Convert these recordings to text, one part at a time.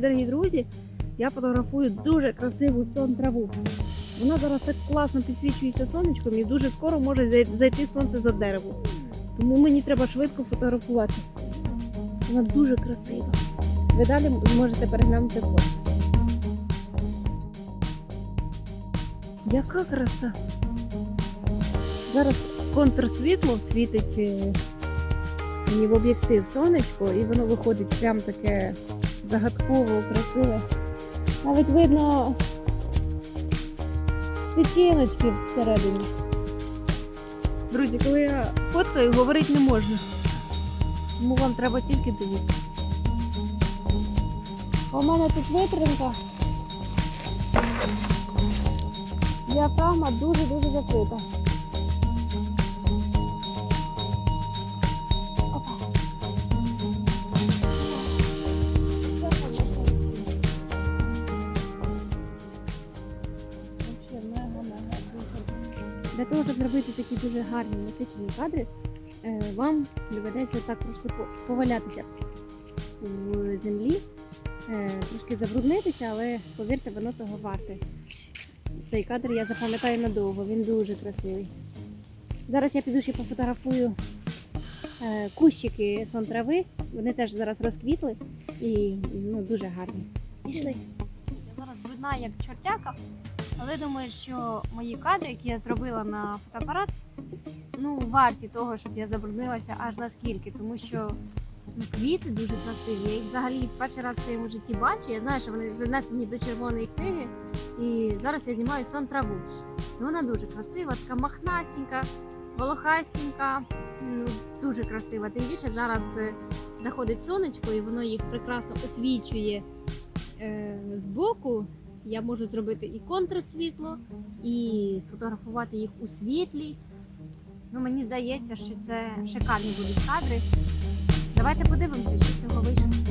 дорогі друзі, я фотографую дуже красиву сон траву. Вона зараз так класно підсвічується сонечком і дуже скоро може зайти сонце за дерево. Тому мені треба швидко фотографувати. Вона дуже красива. Ви далі зможете переглянути фото. Яка краса! Зараз контрсвітло світить е, мені в об'єктив сонечко, і воно виходить прям таке загадково, красиве. Навіть видно печіночки всередині. Друзі, коли я фоткаю, говорити не можна. Тому вам треба тільки дивитися. У мене тут витримка. Діафрагма дуже-дуже закрита. Для того, щоб зробити такі дуже гарні насичені кадри, е, вам доведеться так трошки повалятися в землі, е, трошки забруднитися, але повірте, воно того варте. Цей кадр я запам'ятаю надовго, він дуже красивий. Зараз я піду ще пофотографую е, кущики сон трави. Вони теж зараз розквітли і ну, дуже гарні. Пішли. Я зараз брудна як чортяка, але думаю, що мої кадри, які я зробила на фотоапарат, ну, варті того, щоб я забруднилася аж наскільки, тому що ну, квіти дуже красиві. Я їх взагалі перший раз в своєму житті бачу. Я знаю, що вони занесені до червоної книги. І зараз я знімаю сон траву. Ну, вона дуже красива, така махнастенька, волохастенька, ну, дуже красива. Тим більше зараз е, заходить сонечко і воно їх прекрасно освічує е, збоку. Я можу зробити і контрсвітло, і сфотографувати їх у світлі. Ну, мені здається, що це шикарні будуть кадри. Давайте подивимося, що цього вийшло.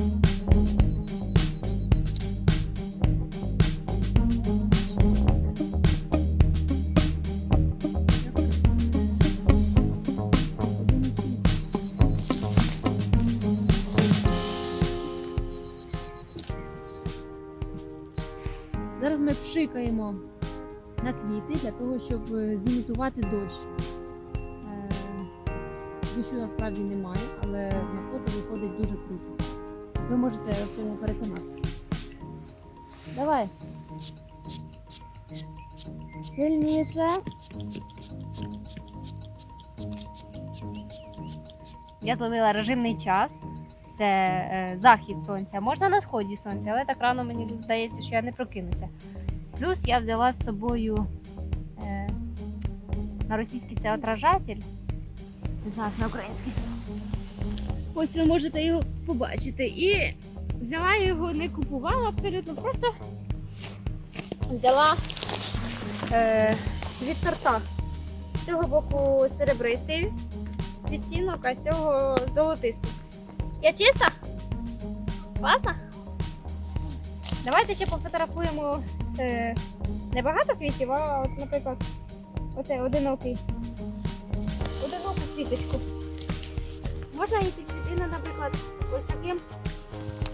Зараз ми пшикаємо на квіти для того, щоб е, зімітувати дощ. Е, Дощу насправді немає, але на фото виходить дуже круто. Ви можете в цьому переконатися. Давай. Сильніше. Я зловила режимний час. Це е, захід сонця. Можна на сході сонця, але так рано мені здається, що я не прокинуся. Плюс я взяла з собою е, на російський це отражатель. Не знаю, на український. Ось ви можете його побачити. І взяла його, не купувала абсолютно, просто взяла е, від торта. З цього боку серебристий відтінок, а з цього золотистий. Я чиста? Класно? Давайте ще пофотографуємо е, не багато квітів, а от, наприклад, оце одинокий. Одиноку квіточку. Можна її підсвітити, наприклад, ось таким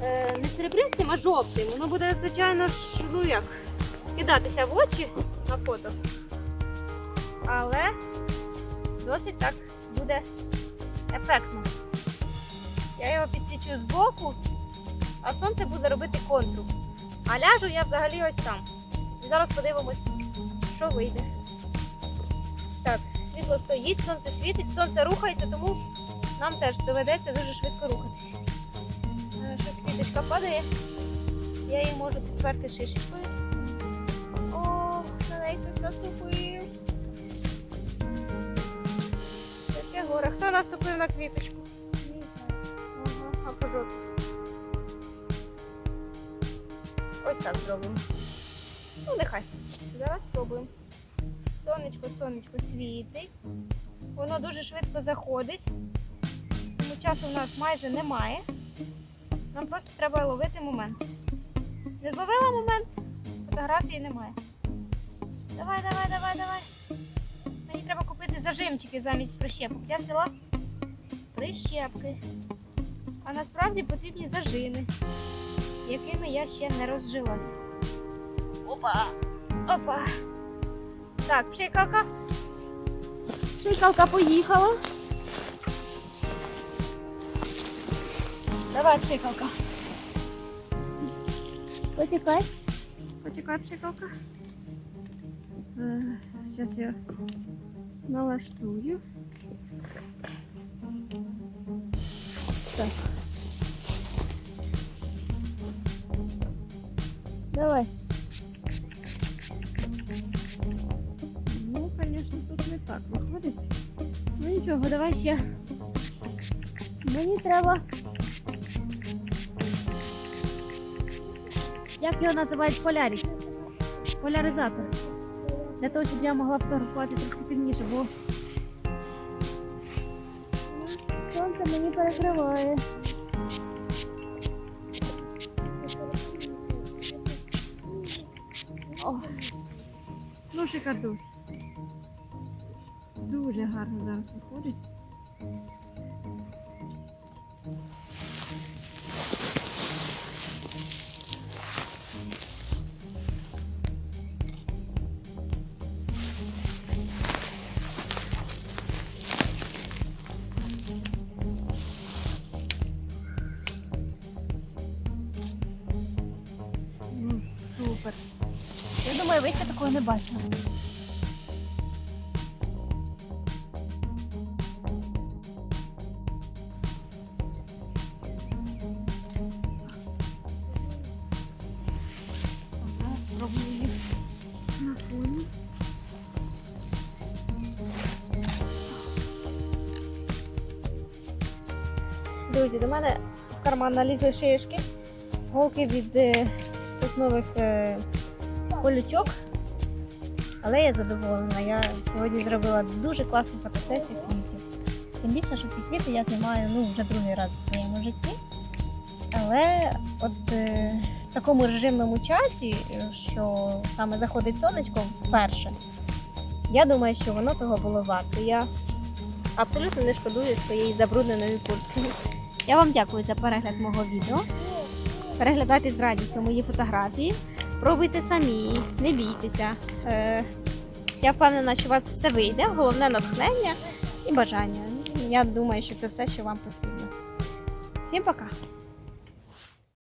е, не серебристим, а жовтим. Воно буде, звичайно ж, ну як, кидатися в очі на фото. Але досить так буде ефектно. Я його підсвічую збоку, а сонце буде робити контур. А ляжу я взагалі ось там. І зараз подивимось, що вийде. Так, світло стоїть, сонце світить, сонце рухається, тому нам теж доведеться дуже швидко рухатися. Е, Щось квіточка падає. Я її можу підперти шишечкою. О, на неї хтось наступив. Таке горе. Хто наступив на квіточку? Ага. Ось так зробимо. Ну, нехай. Зараз спробуємо. Сонечко, сонечко світить. Воно дуже швидко заходить. Тому часу у нас майже немає. Нам просто треба ловити момент. Не зловила момент, фотографії немає. Давай, давай, давай, давай. Мені треба купити зажимчики замість прищепок. Я взяла прищепки. А насправді потрібні зажими. якими я ще не розжилась. Опа! Опа! Так, пшикалка. Пшикалка поїхала. Давай, пшикалка. Почекай. Почекай, пшикалка. Зараз я налаштую. Так. Давай. Ну, конечно, тут не так виходить. Ну нічого, давай ще. Мені треба. Як його називають полярик? Поляризатор. Для того, щоб я могла фотографувати трошки пізніше, бо сонце мені перекриває. Ну шикардусь. Дуже гарно зараз виходить. Ну, супер. Я такого не фоні. Друзі, до мене в карман налізли шишки, голки від соснових е, колючок. Але я задоволена. Я сьогодні зробила дуже класну фотосесію квітів. Тим більше, що ці квіти я знімаю ну, вже другий раз у своєму житті. Але от е, в такому режимному часі, що саме заходить сонечко вперше, я думаю, що воно того було варто. Я абсолютно не шкодую своєї забрудненої куртки. Я вам дякую за перегляд мого відео. Переглядайте з радістю мої фотографії. Пробуйте самі, не бійтеся. Е, я впевнена, що у вас все вийде. Головне натхнення і бажання. Я думаю, що це все, що вам потрібно. Всім пока!